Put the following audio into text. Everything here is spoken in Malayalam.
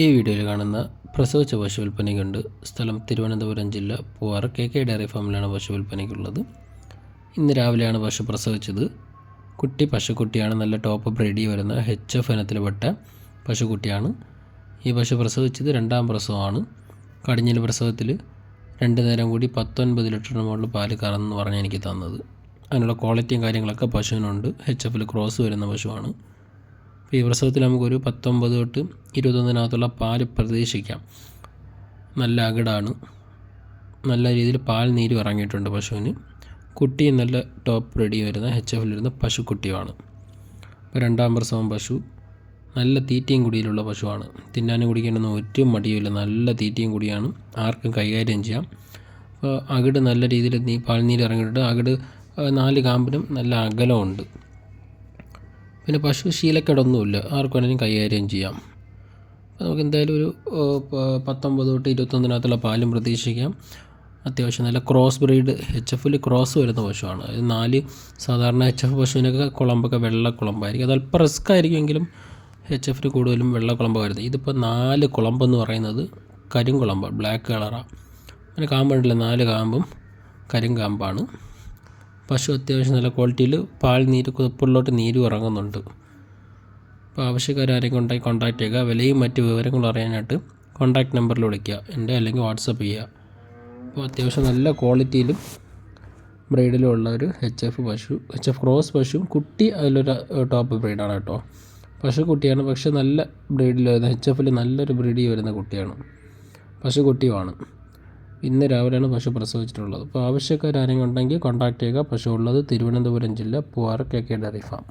ഈ വീഡിയോയിൽ കാണുന്ന പ്രസവിച്ച പശു വിൽപ്പനയ്ക്കുണ്ട് സ്ഥലം തിരുവനന്തപുരം ജില്ല പൂവാർ കെ കെ ഡയറി ഫാമിലാണ് പശു വിൽപ്പനയ്ക്കുള്ളത് ഇന്ന് രാവിലെയാണ് പശു പ്രസവിച്ചത്. കുട്ടി പശുക്കുട്ടിയാണ്. നല്ല ടോപ്പ് ബ്രീഡി വരുന്ന എച്ച് എഫ് ഇനത്തിൽപ്പെട്ട പശുക്കുട്ടിയാണ്. ഈ പശു പ്രസവിച്ചത് രണ്ടാം പ്രസവമാണ്. കടിഞ്ഞിൽ പ്രസവത്തിൽ രണ്ട് നേരം കൂടി പത്തൊൻപത് ലിറ്ററിന് മുകളിൽ പാൽ കറന്നെന്ന് പറഞ്ഞ് എനിക്ക് തന്നത്. അതിനുള്ള ക്വാളിറ്റിയും കാര്യങ്ങളൊക്കെ പശുവിനുണ്ട്. എച്ച് എഫിൽ ക്രോസ് വരുന്ന പശുവാണ്. ഈ പ്രസവത്തിൽ നമുക്കൊരു പത്തൊമ്പത് തൊട്ട് ഇരുപത്തൊന്നിനകത്തുള്ള പാൽ പ്രതീക്ഷിക്കാം. നല്ല അകിടാണ്. നല്ല രീതിയിൽ പാൽ നീര് ഇറങ്ങിയിട്ടുണ്ട് പശുവിന്. കുട്ടി നല്ല ടോപ്പ് റെഡി വരുന്ന എച്ച് എഫിൽ വരുന്ന പശുക്കുട്ടിയുമാണ് ഇപ്പോൾ രണ്ടാം പ്രസവം പശു. നല്ല തീറ്റയും കുടിയിലുള്ള പശുവാണ്. തിന്നാനും കുടിക്കാനൊന്നും ഒറ്റയും മടിയുമില്ല. നല്ല തീറ്റയും കുടിയാണ്. ആർക്കും കൈകാര്യം ചെയ്യാം. അപ്പോൾ അകിട് നല്ല രീതിയിൽ നീ പാൽനീര് ഇറങ്ങിയിട്ടുണ്ട്. അകിട് നാല് കാമ്പിനും നല്ല അകലമുണ്ട്. പിന്നെ പശു ശീലക്കേടൊന്നുമില്ല. ആർക്ക് വേണമെങ്കിലും കൈകാര്യം ചെയ്യാം. നമുക്ക് എന്തായാലും ഒരു പത്തൊമ്പത് തൊട്ട് ഇരുപത്തൊന്നിനകത്തുള്ള പാലും പ്രതീക്ഷിക്കാം. അത്യാവശ്യം നല്ല ക്രോസ് ബ്രീഡ് എച്ച് എഫിൽ ക്രോസ് വരുന്ന പശുവാണ്. നാല് സാധാരണ എച്ച് എഫ് പശുവിനൊക്കെ കുളമ്പൊക്കെ വെള്ള കുളമ്പായിരിക്കും. അത് അല്പം റിസ്ക് ആയിരിക്കുമെങ്കിലും എച്ച് എഫിൽ കൂടുതലും വെള്ള കുളമ്പ് വരുന്നത്. ഇതിപ്പോൾ നാല് കുളമ്പെന്ന് പറയുന്നത് കരിങ്കുളമ്പ് ബ്ലാക്ക് കളറാണ് അങ്ങനെ കാമ്പുണ്ടല്ലോ നാല് കാമ്പും കരിങ്കാമ്പാണ്. പശു അത്യാവശ്യം നല്ല ക്വാളിറ്റിയിൽ പാൽ നീര് കുതിപ്പുള്ളിലോട്ട് നീരും ഇറങ്ങുന്നുണ്ട്. അപ്പോൾ ആവശ്യക്കാരെ കൊണ്ടായി കോണ്ടാക്ട് ചെയ്യുക. വിലയും മറ്റ് വിവരങ്ങളും അറിയാനായിട്ട് കോൺടാക്റ്റ് നമ്പറിൽ വിളിക്കുക. എന്റെ അല്ലെങ്കിൽ വാട്സപ്പ് ചെയ്യുക. അപ്പോൾ അത്യാവശ്യം നല്ല ക്വാളിറ്റിയിലും ബ്രീഡിലും ഉള്ള ഒരു എച്ച് എഫ് പശു എച്ച് എഫ് ക്രോസ് പശു കുട്ടി അതിലൊരു ടോപ്പ് ബ്രീഡാണ് കേട്ടോ. പശു കുട്ടിയാണ്. പക്ഷേ നല്ല ബ്രീഡിൽ വരുന്ന എച്ച് എഫിൽ നല്ലൊരു ബ്രീഡിൽ വരുന്ന കുട്ടിയാണ്. പശു കുട്ടിയുമാണ്. ഇന്ന് രാവിലെയാണ് പശു പ്രസവിച്ചിട്ടുള്ളത്. അപ്പോൾ ആവശ്യക്കാർ ആരെങ്കിലും ഉണ്ടെങ്കിൽ കോൺടാക്ട് ചെയ്യുക. പശു ഉള്ളത് തിരുവനന്തപുരം ജില്ല Poovar K K dairy farm.